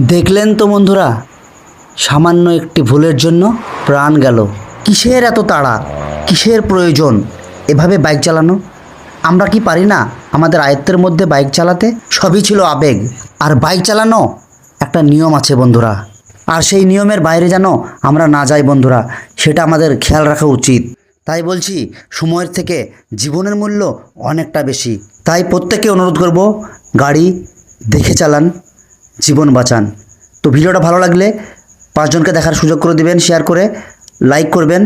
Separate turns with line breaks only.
দেখলেন তো বন্ধুরা, সামান্য একটি ভুলের জন্য প্রাণ গেল। কিসের এত তাড়া? কিসের প্রয়োজন? এভাবে বাইক চালানো? আমরা কি পারি না আমাদের আয়ত্তের মধ্যে বাইক চালাতে? সবই ছিল আবেগ। আর বাইক চালানো একটা নিয়ম আছে বন্ধুরা। আর সেই নিয়মের বাইরে যেন আমরা না যাই বন্ধুরা, সেটা আমাদের খেয়াল রাখা উচিত। তাই বলছি, সময়ের থেকে জীবনের মূল্য অনেকটা বেশি। তাই প্রত্যেকে অনুরোধ করব, গাড়ি দেখে চালান। জীবন বাঁচান। তো ভিডিওটা ভালো লাগলে পাঁচজনকে দেখার সুযোগ করে দিবেন শেয়ার করে লাইক করবেন।